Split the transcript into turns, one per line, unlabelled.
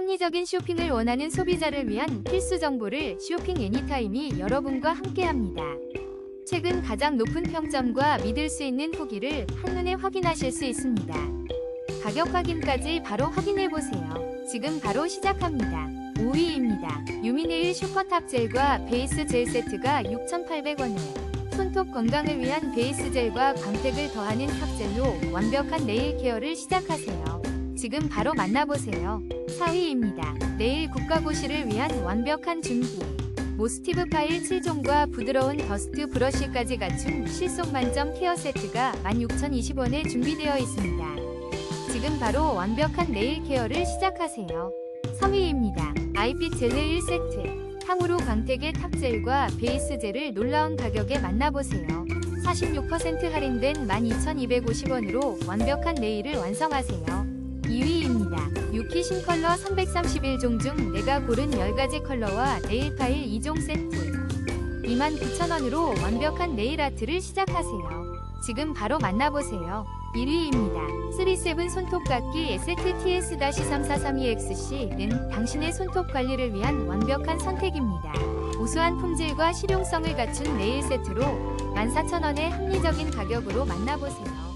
합리적인 쇼핑을 원하는 소비자를 위한 필수 정보를 쇼핑 애니타임이 여러분과 함께합니다. 최근 가장 높은 평점과 믿을 수 있는 후기를 한눈에 확인하실 수 있습니다. 가격 확인까지 바로 확인해 보세요. 지금 바로 시작합니다. 5위입니다. 유미네일 슈퍼탑 젤과 베이스 젤 세트가 6,800원에 손톱 건강을 위한 베이스 젤과 광택을 더하는 탑젤로 완벽한 네일 케어를 시작하세요. 지금 바로 만나보세요. 4위입니다. 네일 국가고시를 위한 완벽한 준비. 모스티브 파일 7종과 부드러운 더스트 브러쉬까지 갖춘 실속 만점 케어 세트가 16,020원에 준비되어 있습니다. 지금 바로 완벽한 네일 케어를 시작하세요. 3위입니다. 아이빛 젤 네일 1세트. 탕후루 광택의 탑젤과 베이스 젤을 놀라운 가격에 만나보세요. 46% 할인된 12,250원으로 완벽한 네일을 완성하세요. 2위입니다. 유키 신 컬러 331종 중 내가 고른 10가지 컬러와 네일 파일 2종 세트. 29,000원으로 완벽한 네일 아트를 시작하세요. 지금 바로 만나보세요. 1위입니다. 37 손톱깎이 ST-TS-3432XC는 당신의 손톱 관리를 위한 완벽한 선택입니다. 우수한 품질과 실용성을 갖춘 네일 세트로 14,000원의 합리적인 가격으로 만나보세요.